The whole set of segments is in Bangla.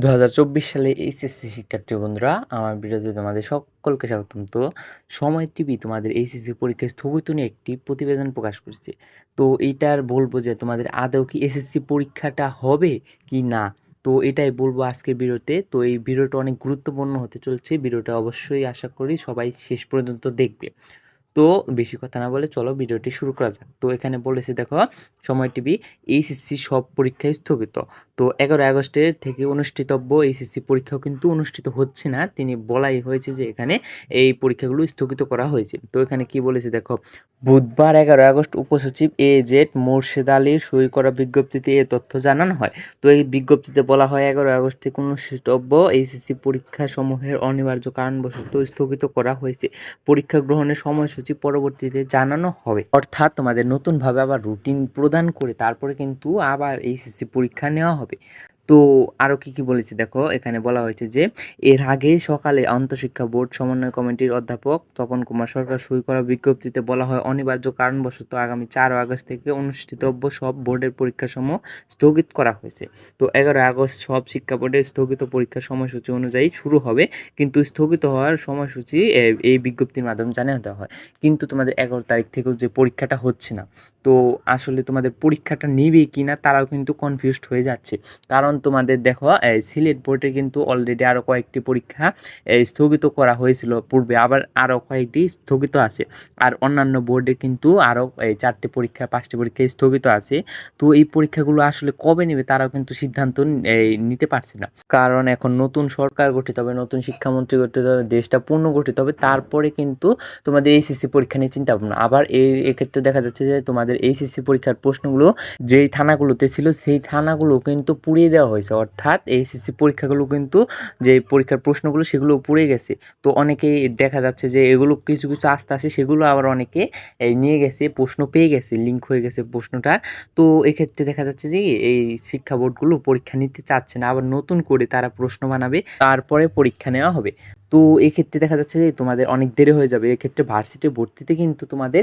দু হাজার চব্বিশ সালে এইচএসসি শিক্ষার্থী বন্ধুরা, আমার ভিডিওতে তোমাদের সকলকে স্বাগতম। তো সময় টিভি তোমাদের এইচএসসি পরীক্ষা স্থগিত নিয়ে একটি প্রতিবেদন প্রকাশ করেছে। তো এইটার বলব যে তোমাদের আদৌ কি এসএসসি পরীক্ষাটা হবে কি না? তো এটাই বলব আজকের ভিডিওতে। তো এই ভিডিওটা অনেক গুরুত্বপূর্ণ হতে চলছে। ভিডিওটা অবশ্যই আশা করি সবাই শেষ পর্যন্ত দেখবে। তো বেশি কথা না বলে চলো ভিডিওটি শুরু করা যাক। তো এখানে বলেছে দেখো, সময় টিভি, এইচএসসি সব পরীক্ষায় স্থগিত। তো এগারো আগস্টের থেকে অনুষ্ঠিতব্য এইচএসসি পরীক্ষাও কিন্তু অনুষ্ঠিত হচ্ছে না। তিনি বলাই হয়েছে যে এখানে এই পরীক্ষাগুলো স্থগিত করা হয়েছে। তো এখানে কি বলেছে দেখো, বুধবার এগারো আগস্ট উপসচিব এ জেড মোর্শেদ আলীর সই করা বিজ্ঞপ্তিতে এ তথ্য জানানো হয়। তো এই বিজ্ঞপ্তিতে বলা হয় এগারো আগস্ট থেকে অনুষ্ঠিতব্য এইচএসসি পরীক্ষা সমূহের অনিবার্য কারণবশত স্থগিত করা হয়েছে। পরীক্ষা গ্রহণের সময়সূচি পরবর্তীতে জানানো হবে। অর্থাৎ তোমাদের নতুনভাবে আবার রুটিন প্রদান করে তারপরে কিন্তু আবার এইচএসসি পরীক্ষা নেওয়া হবে। হবে তো আরও কী কী বলেছে দেখো, এখানে বলা হয়েছে যে, এর আগে সকালে আন্তঃশিক্ষা বোর্ড সমন্বয় কমিটির অধ্যাপক তপন কুমার সরকার সই করা বিজ্ঞপ্তিতে বলা হয়, অনিবার্য কারণবশত আগামী চার আগস্ট থেকে অনুষ্ঠিতব্য সব বোর্ডের পরীক্ষাসমূহ স্থগিত করা হয়েছে। তো এগারো আগস্ট সব শিক্ষা বোর্ডের স্থগিত পরীক্ষার সময়সূচি অনুযায়ী শুরু হবে, কিন্তু স্থগিত হওয়ার সময়সূচি এই বিজ্ঞপ্তির মাধ্যমে জানিয়ে দেওয়া হয়। কিন্তু তোমাদের এগারো তারিখ থেকেও যে পরীক্ষাটা হচ্ছে না, তো আসলে তোমাদের পরীক্ষাটা নিবে কি না তারাও কিন্তু কনফিউজড হয়ে যাচ্ছে। কারণ তোমাদের দেখো সিলেট বোর্ডে কিন্তু অলরেডি আরও কয়েকটি পরীক্ষা স্থগিত করা হয়েছিল পূর্বে, আবার আরও কয়েকটি স্থগিত আছে। আর অন্যান্য বোর্ডে কিন্তু আরও চারটি পরীক্ষা, পাঁচটি পরীক্ষা স্থগিত আছে। তো এই পরীক্ষাগুলো আসলে কবে নেবে তারাও কিন্তু সিদ্ধান্ত নিতে পারছে না। কারণ এখন নতুন সরকার গঠিত হবে, নতুন শিক্ষামন্ত্রী গঠিত হবে, দেশটা পূর্ণ গঠিত হবে, তারপরে কিন্তু তোমাদের এইচএসসি পরীক্ষা নিয়ে চিন্তা ভাবনা। আবার এই এক্ষেত্রে দেখা যাচ্ছে যে তোমাদের এইচএসসি পরীক্ষার প্রশ্নগুলো যেই থানাগুলোতে ছিল, সেই থানাগুলো কিন্তু পুড়িয়ে দেওয়া হয়েছে। অর্থাৎ এইচএসসি পরীক্ষাগুলো কিন্তু যে পরীক্ষার প্রশ্নগুলো সেগুলো পড়ে গেছে। তো অনেকেই দেখা যাচ্ছে যে এগুলো কিছু কিছু আস্তে আসে সেগুলো আবার অনেকে নিয়ে গেছে, প্রশ্ন পেয়ে গেছে লিঙ্ক হয়ে গেছে প্রশ্নটা তো এক্ষেত্রে দেখা যাচ্ছে যে এই শিক্ষা বোর্ডগুলো পরীক্ষা নিতে চাচ্ছে না, আবার নতুন করে তারা প্রশ্ন বানাবে, তারপরে পরীক্ষা নেওয়া হবে। তো এক্ষেত্রে দেখা যাচ্ছে যে তোমাদের অনেক দেরি হয়ে যাবে। এক্ষেত্রে ভার্সিটি ভর্তিতে কিন্তু তোমাদের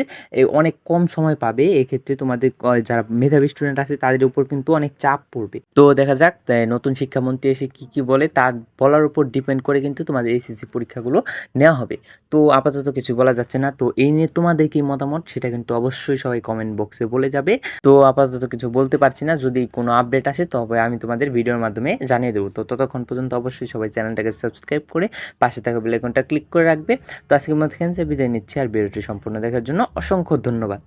অনেক কম সময় পাবে। এক্ষেত্রে তোমাদের যারা মেধাবী স্টুডেন্ট আছে তাদের উপর কিন্তু অনেক চাপ পড়বে। তো দেখা যাক নতুন শিক্ষামন্ত্রী এসে কি কি বলে তার বলার উপর ডিপেন্ড করে কিন্তু তোমাদের এইচএসসি পরীক্ষাগুলো নেওয়া হবে। তো আপাতত কিছু বলা যাচ্ছে না। তো এই নিয়ে তোমাদের কি মতামত সেটা কিন্তু অবশ্যই সবাই কমেন্ট বক্সে বলে যাবে। তো আপাতত কিছু বলতে পারছি না। যদি কোনো আপডেট আসে তবে আমি তোমাদের ভিডিওর মাধ্যমে জানিয়ে দেবো। তো ততক্ষণ পর্যন্ত অবশ্যই সবাই চ্যানেলটাকে সাবস্ক্রাইব করে পাশে থাকা বেলাইকনটা ক্লিক করে রাখবে। তো আজকের মধ্যে বিদায় নিচ্ছি, আর ভিডিওটি সম্পূর্ণ দেখার জন্য অসংখ্য ধন্যবাদ।